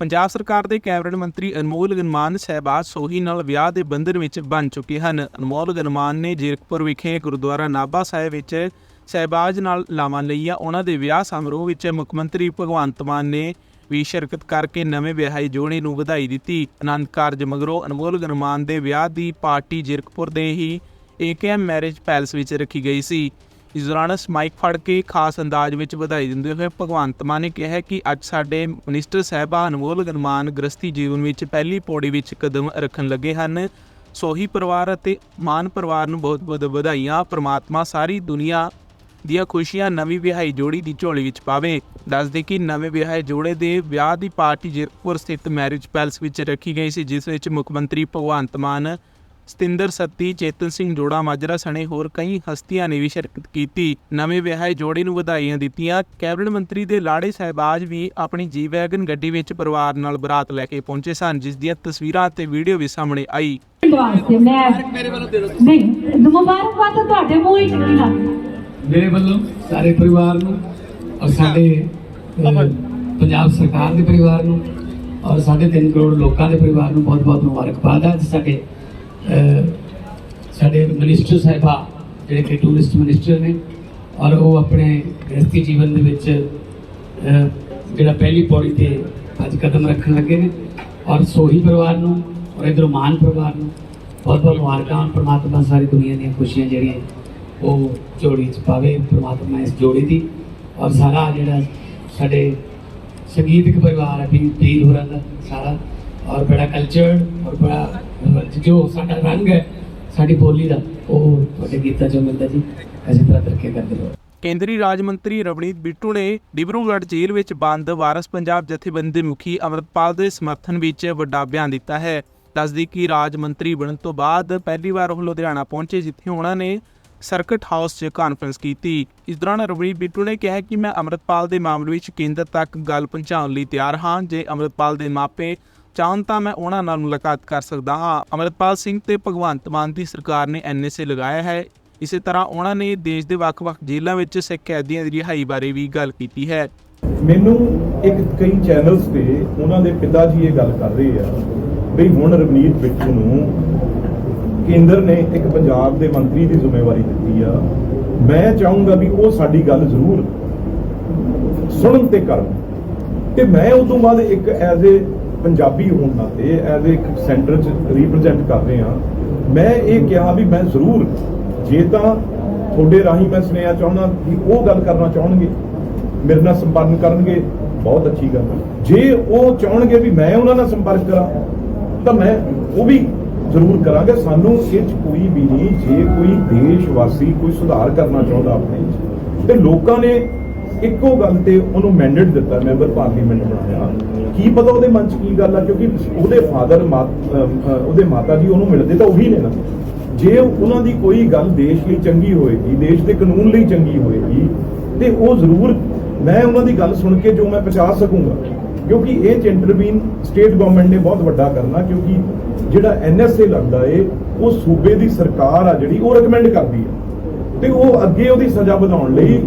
ਪੰਜਾਬ ਸਰਕਾਰ ਦੇ ਕੈਬਨਿਟ ਮੰਤਰੀ ਅਨਮੋਲ ਗਨਮਾਨ ਸਹਿਬਾਜ਼ ਸੋਹੀ ਨਾਲ ਵਿਆਹ ਦੇ ਬੰਧਨ ਵਿੱਚ ਬਣ ਚੁੱਕੇ ਹਨ। ਅਨਮੋਲ ਗਨਮਾਨ ਨੇ ਜੀਰਕਪੁਰ ਵਿਖੇ ਗੁਰਦੁਆਰਾ ਨਾਭਾ ਸਾਹਿਬ ਵਿੱਚ ਸਹਿਬਾਜ਼ ਨਾਲ ਲਾਵਾਂ ਲਈਆਂ। ਉਹਨਾਂ ਦੇ ਵਿਆਹ ਸਮਾਰੋਹ ਵਿੱਚ ਮੁੱਖ ਮੰਤਰੀ ਭਗਵੰਤ ਮਾਨ ਨੇ ਵੀ ਸ਼ਿਰਕਤ ਕਰਕੇ ਨਵੇਂ ਵਿਆਹੇ ਜੋੜੇ ਨੂੰ ਵਧਾਈ ਦਿੱਤੀ। ਆਨੰਦ ਕਾਰਜ ਮਗਰੋਂ ਅਨਮੋਲ ਗਨਮਾਨ ਦੇ ਵਿਆਹ ਦੀ ਪਾਰਟੀ ਜੀਰਕਪੁਰ ਦੇ ਹੀ ਏਕੇਐਮ ਮੈਰਿਜ ਪੈਲਸ ਵਿੱਚ ਰੱਖੀ ਗਈ ਸੀ। ਇਸ ਦੌਰਾਨ ਮਾਈਕ ਫੜ ਕੇ ਖਾਸ ਅੰਦਾਜ਼ ਵਿੱਚ ਵਧਾਈ ਦਿੰਦੇ ਹੋਏ ਭਗਵੰਤ ਮਾਨ ਨੇ ਕਿਹਾ ਕਿ ਅੱਜ ਸਾਡੇ ਮਿਨਿਸਟਰ ਸਾਹਿਬਾ ਅਨਮੋਲ ਗਨਮਾਨ ਗ੍ਰਸਤੀ ਜੀਵਨ ਵਿੱਚ ਪਹਿਲੀ ਪੌੜੀ ਵਿੱਚ ਕਦਮ ਰੱਖਣ ਲੱਗੇ ਹਨ। ਸੋਹੀ ਪਰਿਵਾਰ ਅਤੇ ਮਾਨ ਪਰਿਵਾਰ ਨੂੰ ਬਹੁਤ ਬਹੁਤ ਵਧਾਈਆਂ। ਪ੍ਰਮਾਤਮਾ ਸਾਰੀ ਦੁਨੀਆ ਦੀਆਂ ਖੁਸ਼ੀਆਂ ਨਵੀਂ ਵਿਆਹੀ ਜੋੜੀ ਦੀ ਝੋਲੀ ਵਿੱਚ ਪਾਵੇ। ਦੱਸਦੇ ਕਿ ਨਵੇਂ ਵਿਆਹੇ ਜੋੜੇ ਦੇ ਵਿਆਹ ਦੀ ਪਾਰਟੀ ਜੀਰਕਪੁਰ ਸਥਿਤ ਮੈਰਿਜ ਪੈਲਸ ਵਿੱਚ ਰੱਖੀ ਗਈ ਸੀ, ਜਿਸ ਵਿੱਚ ਮੁੱਖ ਮੰਤਰੀ ਭਗਵੰਤ ਮਾਨ ਸਤਿੰਦਰ ਸੱਤੀ ਚੇਤਨ ਸਿੰਘ ਜੋੜਾ ਮਾਜਰਾ ਸਣੇ ਹੋਰ ਕਈ ਹਸਤੀਆਂ ਨੇ ਵੀ ਸ਼ਿਰਕਤ ਕੀਤੀ। ਨਵੇਂ ਵਿਆਹੇ ਜੋੜੇ ਨੂੰ ਵਧਾਈਆਂ ਦਿੱਤੀਆਂ। ਕੈਬਨਿਟ ਮੰਤਰੀ ਦੇ ਲਾੜੇ ਸਹਿਬਾਜ ਵੀ ਆਪਣੀ ਜੀ ਵੈਗਨ ਗੱਡੀ ਵਿੱਚ ਪਰਿਵਾਰ ਨਾਲ ਬਰਾਤ ਲੈ ਕੇ ਪਹੁੰਚੇ ਸਨ ਜਿਸ ਦੀਆਂ ਤਸਵੀਰਾਂ ਤੇ ਵੀਡੀਓ ਵੀ ਸਾਹਮਣੇ ਆਈ। ਵਾਸਤੇ ਮੈਂ ਨਹੀਂ ਮੁਬਾਰਕਬਾਦ ਤਾਂ ਤੁਹਾਡੇ ਮੂੰਹ ਹੀ ਨਿਕਲੀ ਨਾ। ਮੇਰੇ ਵੱਲੋਂ ਸਾਰੇ ਪਰਿਵਾਰ ਨੂੰ ਔਰ ਸਾਡੇ ਪੰਜਾਬ ਸਰਕਾਰ ਦੇ ਪਰਿਵਾਰ ਨੂੰ ਔਰ ਸਾਡੇ 3 ਕਰੋੜ ਲੋਕਾਂ ਦੇ ਪਰਿਵਾਰ ਨੂੰ ਬਹੁਤ-ਬਹੁਤ ਮੁਬਾਰਕਬਾਦ ਹੈ ਸਾਡੇ ਸਾਡੇ ਮਿਨਿਸਟਰ ਸਾਹਿਬਾ, ਜਿਹੜੇ ਕਿ ਟੂਰਿਸਟ ਮਿਨਿਸਟਰ ਨੇ, ਔਰ ਉਹ ਆਪਣੇ ਗ੍ਰਸਤੀ ਜੀਵਨ ਦੇ ਵਿੱਚ ਜਿਹੜਾ ਪਹਿਲੀ ਪੌੜੀ ਤੇ ਅੱਜ ਕਦਮ ਰੱਖਣ ਲੱਗੇ ਨੇ, ਔਰ ਸੋਹੀ ਪਰਿਵਾਰ ਨੂੰ, ਔਰ ਇਧਰੋਂ ਮਾਨ ਪਰਿਵਾਰ ਨੂੰ, ਬਹੁਤ ਬਹੁਤ ਮੁਬਾਰਕਾਂ ਪ੍ਰਮਾਤਮਾ ਸਾਰੀ ਦੁਨੀਆ ਦੀਆਂ ਖੁਸ਼ੀਆਂ ਜਿਹੜੀਆਂ ਉਹ ਜੋੜੀ ਚ ਪਾਵੇ, ਪ੍ਰਮਾਤਮਾ ਇਸ ਜੋੜੀ ਦੀ, ਔਰ ਸਾਰਾ ਜਿਹੜਾ ਸਾਡੇ ਸੰਗੀਤਕ ਪਰਿਵਾਰ ਹੈ, ਵੀ ਪੀਰ ਹੋਰਾਂ ਦਾ ਸਾਰਾ ਔਰ ਬੜਾ ਕਲਚਰ ਔਰ ਬੜਾ, ਜੋ ਸਾਡਾ ਰੰਗ ਹੈ, ਸਾਡੀ ਬੋਲੀ ਦਾ, ਉਹ ਤੁਹਾਡੇ ਗੀਤਾਂ ਚੋਂ ਮਿਲਦਾ ਜੀ। ਇਸੇ ਤਰ੍ਹਾਂ ਤਰੱਕੀ ਕਰਦੇ ਰਹੋ ਕੇਂਦਰੀ ਰਾਜ ਮੰਤਰੀ ਰਵਨੀਤ ਬਿੱਟੂ ਨੇ ਡਿਬਰੂਗੜ੍ਹ ਜੇਲ੍ਹ ਵਿੱਚ ਬੰਦ ਵਾਰਸ ਪੰਜਾਬ ਜਥੇਬੰਦੀ ਮੁਖੀ ਅਮਰਪਾਲ ਦੇ ਸਮਰਥਨ ਵਿੱਚ ਵੱਡਾ ਬਿਆਨ ਦਿੱਤਾ ਹੈ। ਦੱਸਦੀ ਕਿ ਰਾਜ ਮੰਤਰੀ ਬਣਨ ਤੋਂ ਬਾਅਦ ਪਹਿਲੀ ਵਾਰ ਉਹ ਲੁਧਿਆਣਾ ਪਹੁੰਚੇ, ਜਿੱਥੇ ਉਹਨਾਂ ਨੇ ਸਰਕਟ ਹਾਊਸ 'ਚ ਕਾਨਫਰੰਸ ਕੀਤੀ। ਇਸ ਦੌਰਾਨ ਰਵਨੀਤ ਬਿੱਟੂ ਨੇ ਕਿਹਾ ਕਿ ਮੈਂ ਅਮਰਪਾਲ ਦੇ ਮਾਮਲੇ ਵਿੱਚ ਕੇਂਦਰ ਤੱਕ ਗੱਲ ਪਹੁੰਚਾਉਣ ਲਈ ਤਿਆਰ ਹਾਂ। ਜੇ ਅਮਰਪਾਲ ਦੇ ਮਾਪੇ ਚਾਹਣ ਤਾਂ ਮੈਂ ਉਹਨਾਂ ਨਾਲ ਮੁਲਾਕਾਤ ਕਰ ਸਕਦਾ ਹਾਂ। ਅਮਰਪਾਲ ਸਿੰਘ ਤੇ ਭਗਵੰਤ ਮਾਨ ਦੀ ਸਰਕਾਰ ਨੇ ਐਨਐਸਏ ਲਗਾਇਆ ਹੈ। ਇਸੇ ਤਰ੍ਹਾਂ ਉਹਨਾਂ ਨੇ ਦੇਸ਼ ਦੇ ਵੱਖ-ਵੱਖ ਜੇਲ੍ਹਾਂ ਵਿੱਚ ਸਿੱਖ ਕੈਦੀਆਂ ਦੀ ਰਿਹਾਈ ਬਾਰੇ ਵੀ ਗੱਲ ਕੀਤੀ ਹੈ। ਮੈਨੂੰ ਇੱਕ ਕਈ ਚੈਨਲਸ ਤੇ ਉਹਨਾਂ ਦੇ ਪਿਤਾ ਜੀ ਇਹ ਗੱਲ ਕਰ ਰਹੇ ਆ ਵੀ ਹੁਣ ਰਵਨੀਤ ਬਿੱਟੂ ਨੂੰ ਕੇਂਦਰ ਨੇ ਇੱਕ ਪੰਜਾਬ ਦੇ ਮੰਤਰੀ ਦੀ ਜ਼ਿੰਮੇਵਾਰੀ ਦਿੱਤੀ ਆ। ਮੈਂ ਚਾਹੂੰਗਾ ਵੀ ਉਹ ਸਾਡੀ ਗੱਲ ਜ਼ਰੂਰ ਸੁਣਨ ਤੇ ਕਰਨ। ਤੇ ਮੈਂ ਉਸ ਤੋਂ ਬਾਅਦ ਇੱਕ ਐਜ਼ ਏ ਪੰਜਾਬੀ ਹੋਣ ਨਾਤੇ ਐਜ਼ ਇੱਕ ਸੈਂਟਰ ਚ ਰਿਪਰੈਜ਼ੈਂਟ ਕਰ ਰਹੇ ਆ ਮੈਂ ਇਹ ਕਿਹਾ ਵੀ ਮੈਂ ਜ਼ਰੂਰ, ਜੇ ਤਾਂ ਤੁਹਾਡੇ ਰਾਹੀਂ ਮੈਂ ਸੁਨੇਹਾ ਚਾਹੁੰਦਾ ਕਿ ਉਹ ਗੱਲ ਕਰਨਾ ਚਾਹਣਗੇ, ਮੇਰੇ ਨਾਲ ਸੰਪਰਕ ਕਰਨਗੇ, ਬਹੁਤ ਅੱਛੀ ਗੱਲ ਹੈ। ਜੇ ਉਹ ਚਾਹਣਗੇ ਵੀ ਮੈਂ ਉਹਨਾਂ ਨਾਲ ਸੰਪਰਕ ਕਰਾਂ, ਤਾਂ ਮੈਂ ਉਹ ਵੀ ਜ਼ਰੂਰ ਕਰਾਂਗਾ। ਸਾਨੂੰ ਇਹ 'ਚ ਕੋਈ ਵੀ ਨਹੀਂ, ਜੇ ਕੋਈ ਦੇਸ਼ ਵਾਸੀ ਕੋਈ ਸੁਧਾਰ ਕਰਨਾ ਚਾਹੁੰਦਾ ਆਪਣੇ ਤੇ ਲੋਕਾਂ ਨੇ ਇੱਕੋ ਗੱਲ ਤੇ ਉਹਨੂੰ ਮੈਂਡੇਟ ਦਿੱਤਾ ਮੈਂਬਰ ਪਾਰਲੀਮੈਂਟ ਬਣਾਇਆ ਕੀ ਪਤਾ ਉਹਦੇ ਮਨ 'ਚ ਕੀ ਗੱਲ ਆ, ਕਿਉਂਕਿ ਉਹਦੇ ਫਾਦਰ ਉਹਦੇ ਮਾਤਾ ਜੀ ਉਹਨੂੰ ਮਿਲਦੇ ਤਾਂ ਉਹੀ ਨੇ ਨਾ। ਜੇ ਉਹਨਾਂ ਦੀ ਕੋਈ ਗੱਲ ਦੇਸ਼ ਲਈ ਚੰਗੀ ਹੋਏਗੀ, ਦੇਸ਼ ਦੇ ਕਾਨੂੰਨ ਲਈ ਚੰਗੀ ਹੋਏਗੀ, ਤੇ ਉਹ ਜ਼ਰੂਰ, ਮੈਂ ਉਹਨਾਂ ਦੀ ਗੱਲ ਸੁਣ ਕੇ ਜੋ ਮੈਂ ਪਹੁੰਚਾ ਸਕੂੰਗਾ। ਕਿਉਂਕਿ ਇਹ ਚ ਇੰਟਰਵੀਨ ਸਟੇਟ ਗਵਰਨਮੈਂਟ ਨੇ ਬਹੁਤ ਵੱਡਾ ਕਰਨਾ, ਕਿਉਂਕਿ ਜਿਹੜਾ ਐਨਐਸਏ ਲੱਗਦਾ ਏ, ਉਹ ਸੂਬੇ ਦੀ ਸਰਕਾਰ ਆ ਜਿਹੜੀ, ਉਹ ਰეკਮੈਂਡ ਕਰਦੀ ਆ। ਤੇ ਉਹ ਅੱਗੇ ਉਹਦੀ ਸਜ਼ਾ ਵਧਾਉਣ ਲਈ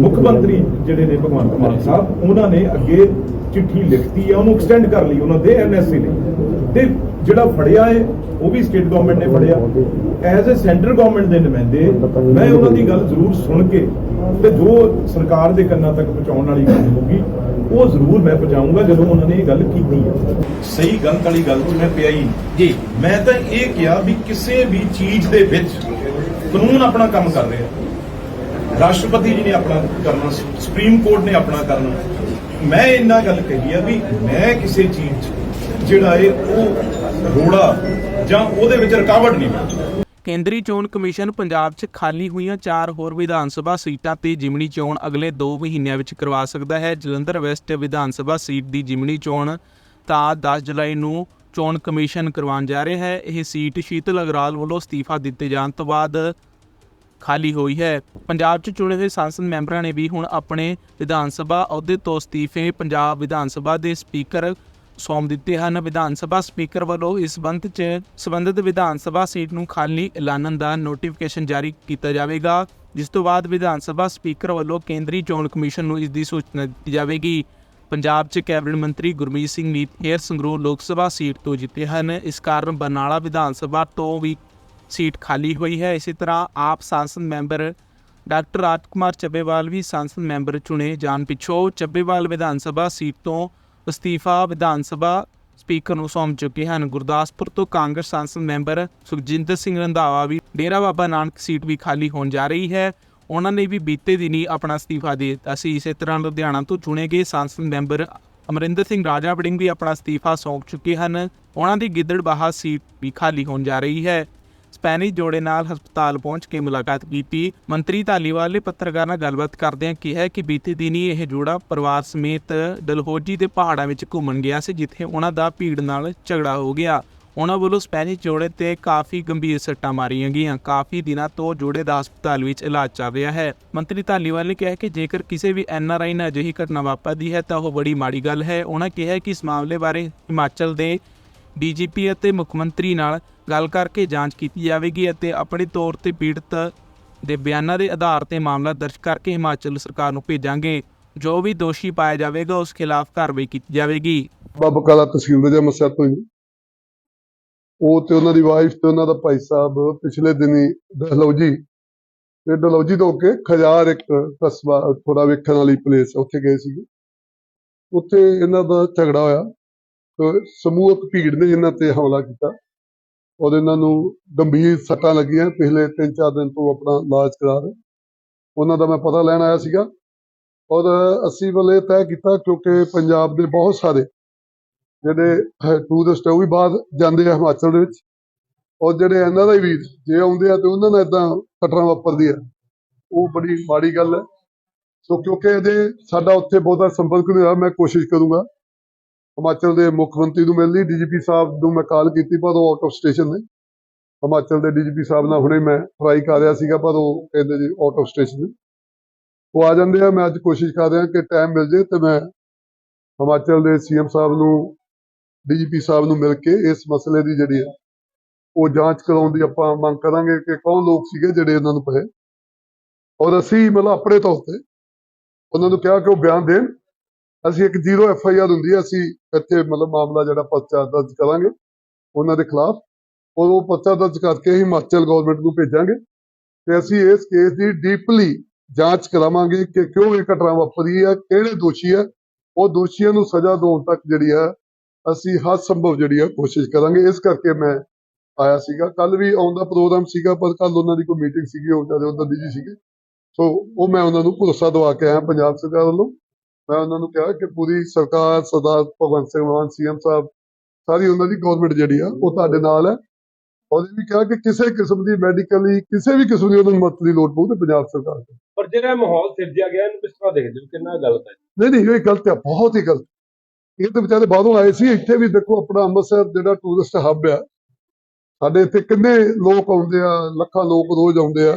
ਮੁੱਖ ਮੰਤਰੀ ਜਿਹੜੇ ਨੇ ਭਗਵੰਤ ਮਾਨ ਸਾਹਿਬ ਉਹਨਾਂ ਨੇ ਅੱਗੇ ਚਿੱਠੀ ਲਿਖਤੀ ਆ ਉਹਨੂੰ ਐਕਸਟੈਂਡ ਕਰ ਲਈ ਉਹਨਾਂ ਦੇ ਐਨਐਸਏ ਨੇ। ਤੇ ਜਿਹੜਾ ਫੜਿਆ ਏ ਉਹ ਵੀ ਸਟੇਟ ਗਵਰਨਮੈਂਟ ਨੇ ਫੜਿਆ। ਐਜ਼ ਅ ਸੈਂਟਰ ਗਵਰਨਮੈਂਟ ਦੇ ਨੁਮਾਇੰਦੇ ਮੈਂ ਉਹਨਾਂ ਦੀ ਗੱਲ ਜ਼ਰੂਰ ਸੁਣ ਕੇ ਤੇ ਜੋ ਸਰਕਾਰ ਦੇ ਕੰਨਾਂ ਤੱਕ ਪਹੁੰਚਾਉਣ ਵਾਲੀ ਗੱਲ ਹੋਊਗੀ ਉਹ ਜ਼ਰੂਰ ਮੈਂ ਪਹੁੰਚਾਊਂਗਾ ਜਦੋਂ ਉਹਨਾਂ ਨੇ ਇਹ ਗੱਲ ਕੀਤੀ ਹੈ ਸਹੀ ਗਲਤ ਵਾਲੀ ਗੱਲ 'ਚ ਮੈਂ ਪਿਆ ਹੀ ਨਹੀਂ ਜੀ। ਮੈਂ ਤਾਂ ਇਹ ਕਿਹਾ ਵੀ ਕਿਸੇ ਵੀ ਚੀਜ਼ ਦੇ ਵਿੱਚ ਕਾਨੂੰਨ ਆਪਣਾ ਕੰਮ ਕਰ ਰਿਹਾ। ਰਾਸ਼ਟਰਪਤੀ ਜੀ ਨੇ ਆਪਣਾ ਕਰਨਾ ਸੁਪਰੀਮ ਕੋਰਟ ਨੇ ਆਪਣਾ ਕਰਨਾ। ਮੈਂ ਇੰਨਾ ਗੱਲ ਕਹੀ ਆ ਵੀ ਮੈਂ ਕਿਸੇ ਚੀਜ਼ 'ਚ ਜਿਹੜਾ ਇਹ ਉਹ ਰੋੜਾ ਜਾਂ ਉਹਦੇ ਵਿੱਚ ਰੁਕਾਵਟ ਨਹੀਂ ਪਾਉਂਦਾ ਕੇਂਦਰੀ ਚੋਣ ਕਮਿਸ਼ਨ ਪੰਜਾਬ 'ਚ ਖਾਲੀ ਹੋਈਆਂ ਚਾਰ ਹੋਰ ਵਿਧਾਨ ਸਭਾ ਸੀਟਾਂ ਤੇ ਜਿਮਣੀ ਚੋਣ ਅਗਲੇ 2 ਮਹੀਨਿਆਂ ਵਿੱਚ ਕਰਵਾ ਸਕਦਾ ਹੈ। ਜਲੰਧਰ ਵੈਸਟ ਵਿਧਾਨ ਸਭਾ ਸੀਟ ਦੀ ਜਿਮਣੀ ਚੋਣ ਤਾਂ 10 ਜੁਲਾਈ ਨੂੰ ਚੋਣ ਕਮਿਸ਼ਨ ਕਰਵਾਉਣ ਜਾ ਰਿਹਾ ਹੈ। ਇਹ ਸੀਟ ਸ਼ੀਤਲ ਅਗਰਾਲ ਵੱਲੋਂ ਅਸਤੀਫਾ ਦਿੱਤੇ ਜਾਣ ਤੋਂ ਬਾਅਦ ਖਾਲੀ ਹੋਈ ਹੈ। ਪੰਜਾਬ 'ਚ ਚੁਣੇ ਹੋਏ ਸੰਸਦ ਮੈਂਬਰਾਂ ਨੇ ਵੀ ਹੁਣ ਆਪਣੇ ਵਿਧਾਨ ਸਭਾ ਅਹੁਦੇ ਤੋਂ ਅਸਤੀਫੇ ਪੰਜਾਬ ਵਿਧਾਨ ਸਭਾ ਦੇ ਸਪੀਕਰ ਸੌਂਪ ਦਿੱਤੇ ਹਨ। ਵਿਧਾਨ ਸਭਾ ਸਪੀਕਰ ਵੱਲੋਂ ਇਸ ਸੰਬੰਧ 'ਚ ਸੰਬੰਧਿਤ ਵਿਧਾਨ ਸਭਾ ਸੀਟ ਨੂੰ ਖਾਲੀ ਐਲਾਨਣ ਦਾ ਨੋਟੀਫਿਕੇਸ਼ਨ ਜਾਰੀ ਕੀਤਾ ਜਾਵੇਗਾ, ਜਿਸ ਤੋਂ ਬਾਅਦ ਵਿਧਾਨ ਸਭਾ ਸਪੀਕਰ ਵੱਲੋਂ ਕੇਂਦਰੀ ਚੋਣ ਕਮਿਸ਼ਨ ਨੂੰ ਇਸ ਦੀ ਸੂਚਨਾ ਦਿੱਤੀ ਜਾਵੇਗੀ। ਪੰਜਾਬ 'ਚ ਕੈਬਨਿਟ ਮੰਤਰੀ ਗੁਰਮੀਤ ਸਿੰਘ ਮੀਤ ਹੇਅਰ ਸੰਗਰੂਰ ਲੋਕ ਸਭਾ ਸੀਟ ਤੋਂ ਜਿੱਤੇ ਹਨ। ਇਸ ਕਾਰਨ ਬਰਨਾਲਾ ਵਿਧਾਨ ਸਭਾ ਤੋਂ ਵੀ ਸੀਟ ਖਾਲੀ ਹੋਈ ਹੈ। ਇਸੇ ਤਰ੍ਹਾਂ ਆਪ ਸੰਸਦ ਮੈਂਬਰ ਡਾਕਟਰ ਰਾਜਕੁਮਾਰ ਚੱਬੇਵਾਲ ਵੀ ਸੰਸਦ ਮੈਂਬਰ ਚੁਣੇ ਜਾਣ ਪਿੱਛੋਂ ਚੱਬੇਵਾਲ ਵਿਧਾਨ ਸਭਾ ਸੀਟ ਤੋਂ ਅਸਤੀਫਾ ਵਿਧਾਨ ਸਭਾ ਸਪੀਕਰ ਨੂੰ ਸੌਂਪ ਚੁੱਕੇ ਹਨ। ਗੁਰਦਾਸਪੁਰ ਤੋਂ ਕਾਂਗਰਸ ਸੰਸਦ ਮੈਂਬਰ ਸੁਖਜਿੰਦਰ ਸਿੰਘ ਰੰਧਾਵਾ ਵੀ ਡੇਰਾ ਬਾਬਾ ਨਾਨਕ ਸੀਟ ਵੀ ਖਾਲੀ ਹੋਣ ਜਾ ਰਹੀ ਹੈ। ਉਹਨਾਂ ਨੇ ਵੀ ਬੀਤੇ ਦਿਨੀ ਆਪਣਾ ਅਸਤੀਫਾ ਦੇ ਦਿੱਤਾ ਸੀ। ਇਸੇ ਤਰ੍ਹਾਂ ਲੁਧਿਆਣਾ ਤੋਂ ਚੁਣੇ ਗਏ ਸੰਸਦ ਮੈਂਬਰ ਅਮਰਿੰਦਰ ਸਿੰਘ ਰਾਜਾ ਵੜਿੰਗ ਵੀ ਆਪਣਾ ਅਸਤੀਫਾ ਸੌਂਪ ਚੁੱਕੇ ਹਨ। ਉਹਨਾਂ ਦੀ ਗਿੱਦੜਬਾਹਾ ਸੀਟ ਵੀ ਖਾਲੀ ਹੋਣ ਜਾ ਰਹੀ ਹੈ। ਸਪੈਨਿਸ਼ ਜੋੜੇ ਨਾਲ ਹਸਪਤਾਲ ਪਹੁੰਚ ਕੇ ਮੁਲਾਕਾਤ ਕੀਤੀ। ਮੰਤਰੀ ਧਾਲੀਵਾਲ ਨੇ ਪੱਤਰਕਾਰਾਂ ਨਾਲ ਗੱਲਬਾਤ ਕਰਦਿਆਂ ਕਿਹਾ ਕਿ ਬੀਤੇ ਦਿਨੀ ਇਹ ਜੋੜਾ ਪਰਿਵਾਰ ਸਮੇਤ ਡਲਹੌਜੀ ਦੇ ਪਹਾੜਾਂ ਵਿੱਚ ਘੁੰਮਣ ਗਿਆ ਸੀ, ਜਿੱਥੇ ਉਹਨਾਂ ਦਾ ਭੀੜ ਨਾਲ ਝਗੜਾ ਹੋ ਗਿਆ। ਉਹਨਾਂ ਵੱਲੋਂ ਸਪੈਨਿਸ਼ ਜੋੜੇ ਤੇ ਕਾਫੀ ਗੰਭੀਰ ਸੱਟਾਂ ਮਾਰੀਆਂ ਗਈਆਂ। ਕਾਫੀ ਦਿਨਾਂ ਤੋਂ ਜੋੜੇ ਦਾ ਹਸਪਤਾਲ ਵਿੱਚ ਇਲਾਜ ਚੱਲ ਰਿਹਾ ਹੈ। ਮੰਤਰੀ ਧਾਲੀਵਾਲ ਨੇ ਕਿਹਾ ਕਿ ਜੇਕਰ ਕਿਸੇ ਵੀ ਐਨਆਰਆਈ ਨਾਲ ਅਜਿਹੀ ਘਟਨਾ ਵਾਪਰਦੀ ਹੈ ਤਾਂ ਉਹ ਬੜੀ ਮਾੜੀ ਗੱਲ ਹੈ। ਉਹਨਾਂ ਕਿਹਾ ਕਿ ਇਸ ਮਾਮਲੇ ਬਾਰੇ ਹਿਮਾਚਲ ਦੇ ਡੀਜੀਪੀ ਅਤੇ ਮੁੱਖ ਮੰਤਰੀ ਨਾਲ ਗੱਲ ਕਰਕੇ ਜਾਂਚ ਕੀਤੀ ਜਾਵੇਗੀ ਅਤੇ ਆਪਣੇ ਤੌਰ ਤੇ ਪੀੜਤ ਦੇ ਬਿਆਨਾਂ ਦੇ ਆਧਾਰ ਤੇ ਮਾਮਲਾ ਦਰਜ ਕਰਕੇ ਹਿਮਾਚਲ ਸਰਕਾਰ ਨੂੰ ਭੇਜਾਂਗੇ। ਜੋ ਵੀ ਦੋਸ਼ੀ ਪਾਇਆ ਜਾਵੇਗਾ, ਉਸ ਖਿਲਾਫ ਕਾਰਵਾਈ ਕੀਤੀ ਜਾਵੇਗੀ। ਬਾਬਾ ਕਾਲਾ ਤਹਿਸੀਲ ਦੇ ਜਮ ਸੈੱਟ ਉਹ ਤੇ ਉਹਨਾਂ ਦੀ ਵਾਈਫ ਤੇ ਉਹਨਾਂ ਦਾ ਭਾਈ ਸਾਹਿਬ ਪਿਛਲੇ ਦਿਨੀ ਡਲੌਜੀ ਤੇ ਡਲੌਜੀ ਤੋਂ ਕੇ ਖਜਾਰ ਇੱਕ ਕਸਬਾ ਥੋੜਾ ਵੇਖਣ ਵਾਲੀ ਪਲੇਸ ਉੱਥੇ ਗਏ ਸੀਗੇ। ਉੱਥੇ ਇਹਨਾਂ ਦਾ ਝਗੜਾ ਹੋਇਆ ਸਮੂਹਕ ਭੀੜ ਨੇ ਇਹਨਾਂ ਤੇ ਹਮਲਾ ਕੀਤਾ। ਔਰ ਇਹਨਾਂ ਨੂੰ ਗੰਭੀਰ ਸੱਟਾਂ ਲੱਗੀਆਂ ਪਿਛਲੇ 3-4 ਦਿਨ ਤੋਂ ਆਪਣਾ ਇਲਾਜ ਕਰਾ ਰਹੇ। ਉਹਨਾਂ ਦਾ ਮੈਂ ਪਤਾ ਲੈਣ ਆਇਆ ਸੀਗਾ। ਔਰ ਅਸੀਂ ਵੱਲੇ ਤੈਅ ਕੀਤਾ ਕਿਉਂਕਿ ਪੰਜਾਬ ਦੇ ਬਹੁਤ ਸਾਰੇ ਜਿਹੜੇ ਟੂਰਿਸਟ ਉਹ ਵੀ ਬਾਹਰ ਜਾਂਦੇ ਆ ਹਿਮਾਚਲ ਦੇ ਵਿੱਚ। ਔਰ ਜਿਹੜੇ ਇਹਨਾਂ ਦਾ ਹੀ ਵੀਰ ਜੇ ਆਉਂਦੇ ਆ ਤੇ ਉਹਨਾਂ ਨਾਲ ਇਦਾਂ ਘਟਨਾ ਵਾਪਰਦੀ ਆ ਉਹ ਬੜੀ ਮਾੜੀ ਗੱਲ ਹੈ। ਸੋ ਕਿਉਂਕਿ ਇਹਦੇ ਸਾਡਾ ਉੱਥੇ ਬਹੁਤਾ ਸੰਪਰਕ ਨਹੀਂ ਹੋਇਆ ਮੈਂ ਕੋਸ਼ਿਸ਼ ਕਰੂੰਗਾ। ਹਿਮਾਚਲ ਦੇ ਮੁੱਖ ਮੰਤਰੀ ਨੂੰ ਮਿਲਣ ਲਈ ਡੀਜੀਪੀ ਸਾਹਿਬ ਨੂੰ ਮੈਂ ਕਾਲ ਕੀਤੀ, ਪਰ ਉਹ ਆਊਟ ਆਫ ਸਟੇਸ਼ਨ ਨੇ। ਹਿਮਾਚਲ ਦੇ ਡੀਜੀਪੀ ਸਾਹਿਬ ਨਾਲ ਹੁਣੇ ਮੈਂ ਟਰਾਈ ਕਰ ਰਿਹਾ ਸੀਗਾ, ਪਰ ਉਹ ਕਹਿੰਦੇ ਜੀ ਆਊਟ ਆਫ ਸਟੇਸ਼ਨ ਨੇ। ਉਹ ਆ ਜਾਂਦੇ ਆ, ਮੈਂ ਅੱਜ ਕੋਸ਼ਿਸ਼ ਕਰ ਰਿਹਾ ਕਿ ਟਾਈਮ ਮਿਲ ਜੇ ਤੇ ਮੈਂ ਹਿਮਾਚਲ ਦੇ ਸੀਐਮ ਸਾਹਿਬ ਨੂੰ ਡੀਜੀਪੀ ਸਾਹਿਬ ਨੂੰ ਮਿਲ ਕੇ ਇਸ ਮਸਲੇ ਦੀ ਜਿਹੜੀ ਹੈ, ਉਹ ਜਾਂਚ ਕਰਾਉਣ ਦੀ ਆਪਾਂ ਮੰਗ ਕਰਾਂਗੇ ਕਿ ਕੌਣ ਲੋਕ ਸੀਗੇ ਜਿਹੜੇ ਇਹਨਾਂ ਨੂੰ ਪਏ। ਔਰ ਅਸੀਂ ਮਤਲਬ ਆਪਣੇ ਤੌਰ ਤੇ ਉਹਨਾਂ ਨੂੰ ਕਿਹਾ ਕਿ ਉਹ ਬਿਆਨ ਦੇਣ। ਅਸੀਂ ਇੱਕ ਜ਼ੀਰੋ ਐਫ ਆਈ ਆਰ ਹੁੰਦੀ ਹੈ, ਅਸੀਂ ਇੱਥੇ ਮਤਲਬ ਮਾਮਲਾ ਜਿਹੜਾ ਪਰਚਾ ਦਰਜ ਕਰਾਂਗੇ ਉਹਨਾਂ ਦੇ ਖਿਲਾਫ। ਔਰ ਉਹ ਪਰਚਾ ਦਰਜ ਕਰਕੇ ਹਿਮਾਚਲ ਗਵਰਨਮੈਂਟ ਨੂੰ ਭੇਜਾਂਗੇ ਤੇ ਅਸੀਂ ਇਸ ਕੇਸ ਦੀ ਡੀਪਲੀ ਜਾਂਚ ਕਰਾਵਾਂਗੇ ਕਿ ਕਿਉਂ ਇਹ ਘਟਨਾ ਵਾਪਰੀ ਹੈ, ਕਿਹੜੇ ਦੋਸ਼ੀ ਹੈ। ਉਹ ਦੋਸ਼ੀਆਂ ਨੂੰ ਸਜ਼ਾ ਦਿਵਾਉਣ ਤੱਕ ਜਿਹੜੀ ਹੈ ਅਸੀਂ ਹਰ ਸੰਭਵ ਜਿਹੜੀ ਆ ਕੋਸ਼ਿਸ਼ ਕਰਾਂਗੇ। ਇਸ ਕਰਕੇ ਮੈਂ ਆਇਆ ਸੀਗਾ। ਕੱਲ ਵੀ ਆਉਣ ਦਾ ਪ੍ਰੋਗਰਾਮ ਸੀਗਾ ਪਰ ਕੱਲ ਉਹਨਾਂ ਦੀ ਕੋਈ ਮੀਟਿੰਗ ਸੀਗੀ ਉਹ ਜ਼ਿਆਦਾ ਉਹਨਾਂ ਬਿਜ਼ੀ ਸੀਗੇ। ਸੋ ਉਹ ਮੈਂ ਉਹਨਾਂ ਨੂੰ ਭਰੋਸਾ ਦਵਾ ਕੇ ਆਇਆ ਪੰਜਾਬ ਸਰਕਾਰ ਵੱਲੋਂ। ਮੈਂ ਉਹਨਾਂ ਨੂੰ ਕਿਹਾ ਕਿ ਪੂਰੀ ਸਰਕਾਰ ਸਰਦਾਰ ਭਗਵੰਤ ਸਿੰਘ ਮਾਨ ਸੀਐਮ ਸਾਹਿਬ ਸਾਰੀ ਉਹਨਾਂ ਦੀ ਗਵਰਨਮੈਂਟ ਜਿਹੜੀ ਆ ਉਹ ਤੁਹਾਡੇ ਨਾਲ ਹੈ। ਇਹ ਵੀ ਕਿਹਾ ਕਿ ਕਿਸੇ ਕਿਸਮ ਦੀ ਮੈਡੀਕਲੀ ਕਿਸੇ ਵੀ ਕਿਸਮ ਦੀ ਉਹਨਾਂ ਨੂੰ ਮਦਦ ਦੀ ਲੋੜ ਪਊ ਤੇ ਪੰਜਾਬ ਸਰਕਾਰ ਤੋਂ। ਪਰ ਜਿਹੜਾ ਮਾਹੌਲ ਸਿਰਜਿਆ ਗਿਆ ਇਹਨੂੰ ਕਿਸ ਤਰ੍ਹਾਂ ਦੇਖਦੇ ਹੋ? ਕਿੰਨਾ ਗਲਤ ਹੈ? ਨਹੀਂ ਨਹੀਂ ਇਹ ਗਲਤ ਹੈ ਬਹੁਤ ਹੀ ਗਲਤ। ਇਹ ਤਾਂ ਵਿਚਾਰੇ ਬਾਹਰੋਂ ਆਏ ਸੀ, ਇੱਥੇ ਵੀ ਦੇਖੋ ਆਪਣਾ ਅੰਮ੍ਰਿਤਸਰ ਜਿਹੜਾ ਟੂਰਿਸਟ ਹੱਬ ਆ। ਸਾਡੇ ਇੱਥੇ ਕਿੰਨੇ ਲੋਕ ਆਉਂਦੇ ਆ, ਲੱਖਾਂ ਲੋਕ ਰੋਜ਼ ਆਉਂਦੇ ਆ।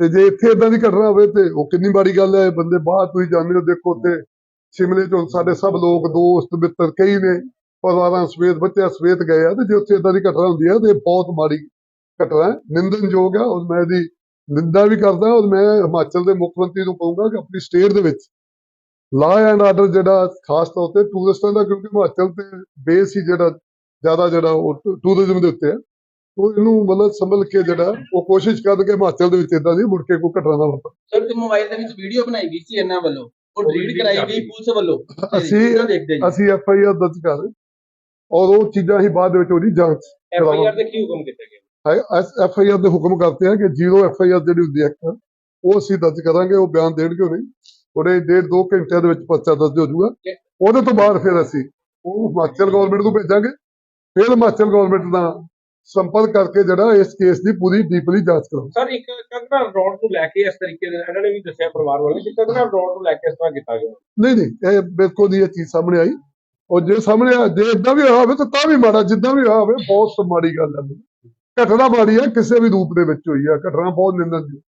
ਤੇ ਜੇ ਇੱਥੇ ਇਦਾਂ ਦੀ ਘਟਨਾ ਹੋਵੇ ਤੇ ਉਹ ਕਿੰਨੀ ਮਾੜੀ ਗੱਲ ਹੈ ਬੰਦੇ ਬਾਹਰ ਤੁਸੀਂ ਜਾਂਦੇ ਹੋ, ਦੇਖੋ ਤੇ ਸ਼ਿਮਲੇ ਤੋਂ ਸਾਡੇ ਸਭ ਲੋਕ, ਦੋਸਤ, ਮਿੱਤਰ ਕਈ ਨੇ, ਪਰਿਵਾਰਾਂ ਸਵੇਤ ਬੱਚਿਆਂ ਸਵੇਤ ਗਏ ਆ ਤੇ ਜੇ ਉੱਥੇ ਇਦਾਂ ਦੀ ਘਟਨਾ ਹੁੰਦੀ ਹੈ ਤੇ ਇਹ ਬਹੁਤ ਮਾੜੀ ਘਟਨਾ ਹੈ ਨਿੰਦਨਯੋਗ ਆ ਔਰ ਮੈਂ ਇਹਦੀ ਨਿੰਦਾ ਵੀ ਕਰਦਾ ਔਰ ਮੈਂ ਹਿਮਾਚਲ ਦੇ ਮੁੱਖ ਮੰਤਰੀ ਨੂੰ ਕਹੂੰਗਾ ਕਿ ਆਪਣੀ ਸਟੇਟ ਦੇ ਵਿੱਚ ਲਾ ਐਂਡ ਆਰਡਰ ਜਿਹੜਾ ਖਾਸ ਤੌਰ ਤੇ ਟੂਰਿਸਟਾਂ ਦਾ ਕਿਉਂਕਿ ਹਿਮਾਚਲ ਤੇ ਬੇਸ ਹੀ ਜਿਹੜਾ ਜ਼ਿਆਦਾ ਜਿਹੜਾ ਉਹ ਟੂਰਿਜ਼ਮ ਦੇ ਉੱਤੇ ਹੈ ਉਹ ਇਹਨੂੰ ਮਤਲਬ ਸੰਭਲ ਕੇ ਜਿਹੜਾ ਉਹ ਕੋਸ਼ਿਸ਼ ਕਰਨ ਕਿ ਹਿਮਾਚਲ ਦੇ ਵਿੱਚ ਇਦਾਂ ਦੀ ਮੁੜ ਕੇ ਕੋਈ ਘਟਨਾ ਨਾ ਵਾਪਰੇ। ਸਰ ਤੇ ਮੋਬਾਈਲ ਦੇ ਵਿੱਚ ਵੀਡੀਓ ਬਣਾਈ ਗਈ ਸੀ ਇਹਨਾਂ ਵੱਲੋਂ। ਉਹ ਡਿਲੀਟ ਕਰਾਈ ਗਈ ਪੁਲਿਸ ਵੱਲੋਂ। ਅਸੀਂ ਅਸੀਂ ਐਫ ਆਈ ਆਰ ਦਰਜ ਕਰ ਔਰ ਉਹ ਚੀਜ਼ਾਂ ਹੀ ਬਾਅਦ ਵਿੱਚ ਉਹਦੀ ਜਾਂਚ ਐਫ ਆਈ ਆਰ ਦੇ ਕੀ ਹੁਕਮ ਕੀਤਾ ਗਿਆ ਐਫ ਆਈ ਆਰ ਦੇ ਹੁਕਮ ਕਰਤੇ ਆ ਕਿ ਜ਼ੀਰੋ ਐਫ ਆਈ ਆਰ ਜਿਹੜੀ ਹੁੰਦੀ ਹੈ ਉਹ ਅਸੀਂ ਦਰਜ ਕਰਾਂਗੇ ਉਹ ਬਿਆਨ ਦੇਣਗੇ ਉਹ ਨਹੀਂ ਉਹਦੇ ਡੇਢ ਦੋ ਘੰਟਿਆਂ ਦੇ ਵਿੱਚ ਪਰਚਾ ਦਰਜ ਹੋ ਜਾਊਗਾ। ਉਹਦੇ ਤੋਂ ਬਾਅਦ ਫਿਰ ਅਸੀਂ ਉਹ ਹਿਮਾਚਲ ਗਵਰਨਮੈਂਟ ਨੂੰ ਭੇਜਾਂਗੇ। ਫਿਰ ਹਿਮਾਚਲ ਗਵਰਨਮੈਂਟ ਨਾਲ ਸੰਪਰਕ ਕਰਕੇ ਜਿਹੜਾ ਇਸ ਕੇਸ ਦੀ ਪੂਰੀ ਡੀਪਲੀ ਜਾਂਚ ਕਰਾਂਗੇ। ਸਰ ਇੱਕ ਕੰਗਨਾ ਰੋਡ ਨੂੰ ਲੈ ਕੇ ਇਸ ਤਰੀਕੇ ਦੇ ਇਹਨਾਂ ਨੇ ਵੀ ਦੱਸਿਆ ਪਰਿਵਾਰ ਵਾਲੇ ਕਿ ਕੰਗਨਾ ਰੋਡ ਨੂੰ ਲੈ ਕੇ ਇਸ ਤਰ੍ਹਾਂ ਕੀਤਾ ਗਿਆ। ਨਹੀਂ ਨਹੀਂ ਇਹ ਬਿਲਕੁਲ ਨਹੀਂ ਇਹ ਚੀਜ਼ ਸਾਹਮਣੇ ਆਈ। ਔਰ ਜੇ ਸਾਹਮਣੇ ਆ ਜੇ ਇਦਾਂ ਵੀ ਹੋਇਆ ਹੋਵੇ ਤਾਂ ਤਾਂ ਵੀ ਮਾੜਾ ਜਿੱਦਾਂ ਵੀ ਹੋਇਆ ਹੋਵੇ ਬਹੁਤ ਮਾੜੀ ਗੱਲ ਹੈ। ਘਟਨਾ ਮਾੜੀ ਹੈ ਕਿਸੇ ਵੀ ਰੂਪ ਦੇ ਵਿੱਚ ਹੋਈ ਹੈ। ਘਟਨਾ ਬਹੁਤ ਨਿੰਦਣਯੋਗ।